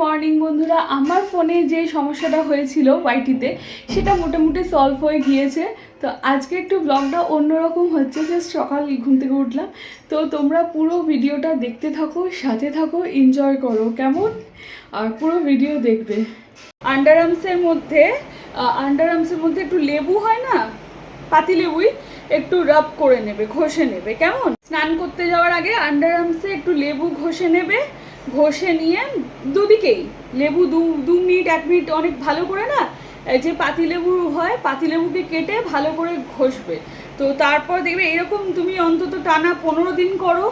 Morning বন্ধুরা, আমার ফোনে যে সমস্যাটা হয়েছিল ওয়াইটিতে সেটা মোটামুটি সলভ হয়ে গিয়েছে। তো আজকে একটু ব্লগটা অন্যরকম হচ্ছে জাস্ট সকাল ঘুম থেকে উঠলাম। তো তোমরা পুরো ভিডিওটা দেখতে থাকো, সাথে থাকো এনজয় করো, কেমন? আর পুরো ভিডিও দেখবে। আন্ডার আর্মসের মধ্যে আন্ডার আর্মসের মধ্যে একটু লেবু হয় না? পাতি লেবুই একটু রাব করে নেবে, ঘষে নেবে, কেমন? স্নান করতে যাওয়ার আগে আন্ডার আর্মসে একটু লেবু ঘষে নেবে ঘষে নিয়ে দুদিকেই। লেবু দু দু মিনিট, এক মিনিট অনেক ভালো করে না যে পাতিলেবু হয় পাতিলেবুকে কেটে ভালো করে ঘষবে। তো তারপর দেখবে এরকম তুমি অন্তত টানা পনেরো দিন করো।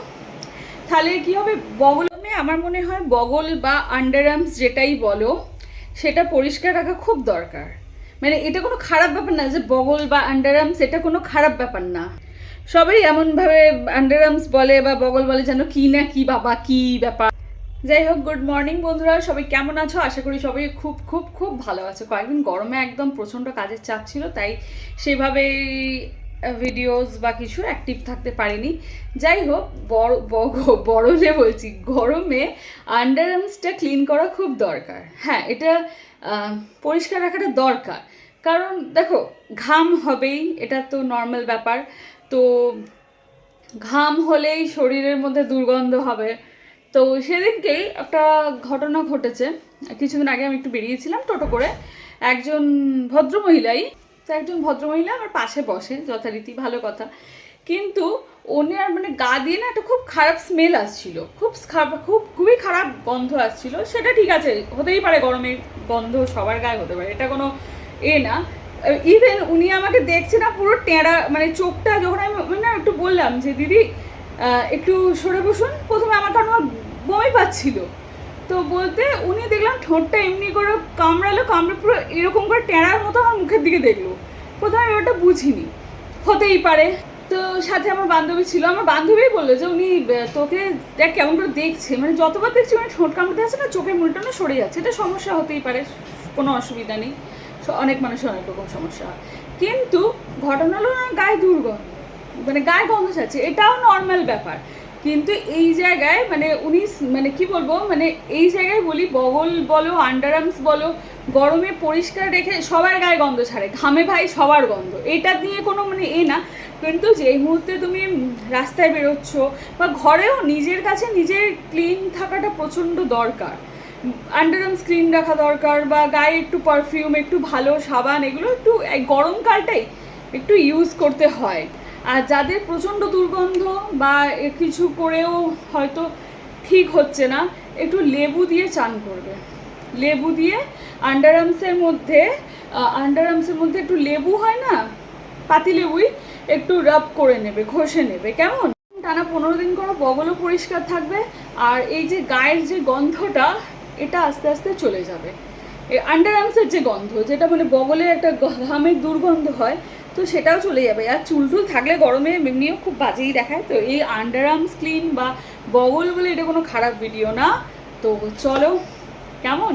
তাহলে কি হবে? বগলে আমার মনে হয় বগল বা আন্ডার আর্মস যেটাই বলো, সেটা পরিষ্কার রাখা খুব দরকার। মানে এটা কোনো খারাপ ব্যাপার না যে বগল বা আন্ডার আর্মস এটা কোনো খারাপ ব্যাপার না। সবাই এমনভাবে আন্ডার আর্মস বলে বা বগল বলে যেন কি না কি বাবা কি ব্যাপার। যাই হোক গুড মর্নিং বন্ধুরা, সবাই কেমন আছো? আশা করি সবাই খুব খুব খুব ভালো আছো। কয়েকদিন গরমে একদম প্রচণ্ড কাজের চাপ ছিল, তাই সেভাবে ভিডিওস বা কিছু অ্যাক্টিভ থাকতে পারিনি। যাই হোক, বড় বড়লে বলছি, গরমে আন্ডার আর্মসটা ক্লিন করা খুব দরকার। হ্যাঁ এটা পরিষ্কার রাখাটা দরকার। কারণ দেখো, ঘাম হবেই, এটা তো নর্মাল ব্যাপার। তো ঘাম হলেই শরীরের মধ্যে দুর্গন্ধ হবে। তো সেদিনকেই একটা ঘটনা ঘটেছে। কিছুদিন আগে আমি একটু বেরিয়েছিলাম টোটো করে। একজন ভদ্রমহিলাই, তো একজন ভদ্রমহিলা আমার পাশে বসে, যথারীতি ভালো কথা। কিন্তু উনি আর মানে গা দিয়ে না একটা খুব খারাপ স্মেল আসছিল। খুব খুব খুবই খারাপ গন্ধ আসছিল। সেটা ঠিক আছে, হতেই পারে গরমে গন্ধ সবার গায়ে হতে পারে, এটা কোনো এ না। ইভেন উনি আমাকে দেখছে না পুরো টেঁড়া মানে চোখটা যখন আমি না একটু বললাম যে, দিদি একটু সরে বসুন। প্রথমে আমার আমার বমি পাচ্ছিল। তো বলতে উনি দেখলাম ঠোঁটটা এমনি করে কামড়ালো, কামড়ে পুরো এরকম করে টেঁড়ার মতো আমার মুখের দিকে দেখল। প্রথমে ওটা বুঝিনি। হতেই পারে। তো সাথে আমার বান্ধবী ছিল। আমার বান্ধবী বলল যে, উনি তোকে দেখ কেমন করে দেখছে। মানে যতবার দেখছি মানে ঠোঁট কামড়তে আছে না, চোখের মুড়িটা না সরে যাচ্ছে। এটা সমস্যা হতেই পারে। কোনো অসুবিধা নেই। অনেক মানুষের অনেক রকম সমস্যা হয়। কিন্তু ঘটনা হলো গায়ে দুর্গন্ধ। মানে গায়ে গন্ধ ছাড়ছে, এটাও নর্মাল ব্যাপার। কিন্তু এই জায়গায় মানে উনি মানে কি বলব মানে এই জায়গায় বলি, বগল বলো আন্ডার আর্মস বলো, গরমে পরিষ্কার রেখে সবার গায়ে গন্ধ ছাড়ে, ঘামে ভাই সবার গন্ধ। এটা নিয়ে কোনো মানে এ না, কিন্তু যেই মুহূর্তে তুমি রাস্তায় বেরোচ্ছ বা ঘরেও নিজের কাছে নিজের ক্লিন থাকাটা প্রচণ্ড দরকার। আন্ডারআর্ম স্ক্রিন রাখা দরকার বা গায়ে একটু পারফিউম একটু ভালো সাবান, এগুলো একটু গরমকালটাই একটু ইউজ করতে হয়। আর যাদের প্রচণ্ড দুর্গন্ধ বা কিছু করেও হয়তো ঠিক হচ্ছে না, একটু লেবু দিয়ে চান করবে। লেবু দিয়ে আন্ডারআর্মসের মধ্যে আন্ডারআর্মসের মধ্যে একটু লেবু হয় না? পাতি লেবুই একটু রাব করে নেবে, ঘষে নেবে। কেমন? টানা পনেরো দিন করো বগলও পরিষ্কার থাকবে আর এই যে গায়ের যে গন্ধটা, এটা আস্তে আস্তে চলে যাবে। আন্ডার আর্মসের যে গন্ধ, যেটা মানে বগলের একটা ঘামের দুর্গন্ধ হয় তো সেটাও চলে যাবে। আর চুল টুল থাকলে গরমে এমনিও খুব বাজেই দেখায়। তো এই আন্ডার আর্মস ক্লিন বা বগল বলে এটা কোনো খারাপ ভিডিও না। তো চলো, কেমন?